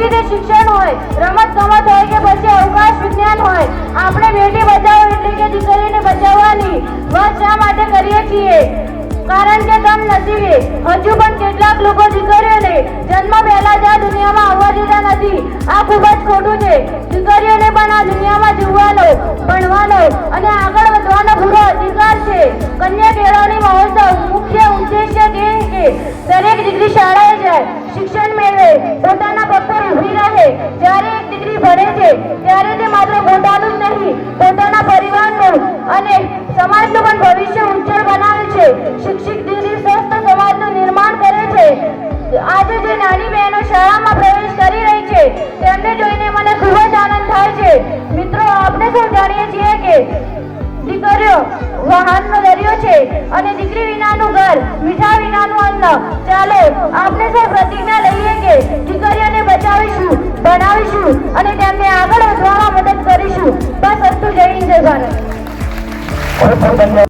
પછી શિક્ષણ હોય, રમત ગમત હોય કે પછી અવકાશ વિજ્ઞાન હોય, આપણે બેટી બચાવો એટલે કે દીકરીને બચાવવાની વાત શા માટે કરીએ છીએ? કારણ કે તમ નસીબે, હજુ પણ કેટલાક લોકો દીકરીઓને જન્મ પહેલા જ આ દુનિયામાં આવવા દેતા નથી. આ ખૂબ જ ખોટું છે. દીકરીઓને પણ આ દુનિયામાં જીવવાનો, ભણવાનો અને આગળ વધવાનો પૂરો અધિકાર છે. કન્યા કેળવણી મહોત્સવ ત્યારે તે માત્ર પોતાનું નહીં, પોતાના પરિવારનું અને સમાજનું પણ ભવિષ્ય ઉજ્જવળ બનાવે છે. શિક્ષિત દીદી સ્વસ્થ સમાજનું નિર્માણ કરે છે. આજે જે નાની બહેનો શાળામાં પ્રવેશ કરી રહી છે, તેમને જોઈને મને ખૂબ જ આનંદ થાય છે. મિત્રો, આપણે સૌ જાણીએ છીએ કે દીકરીઓ વાહનનો દરિયો છે અને દીકરી વિનાનું ઘર મીઠા વિનાનું અન્ન. ચાલો, આપણે આગળ વધવામાં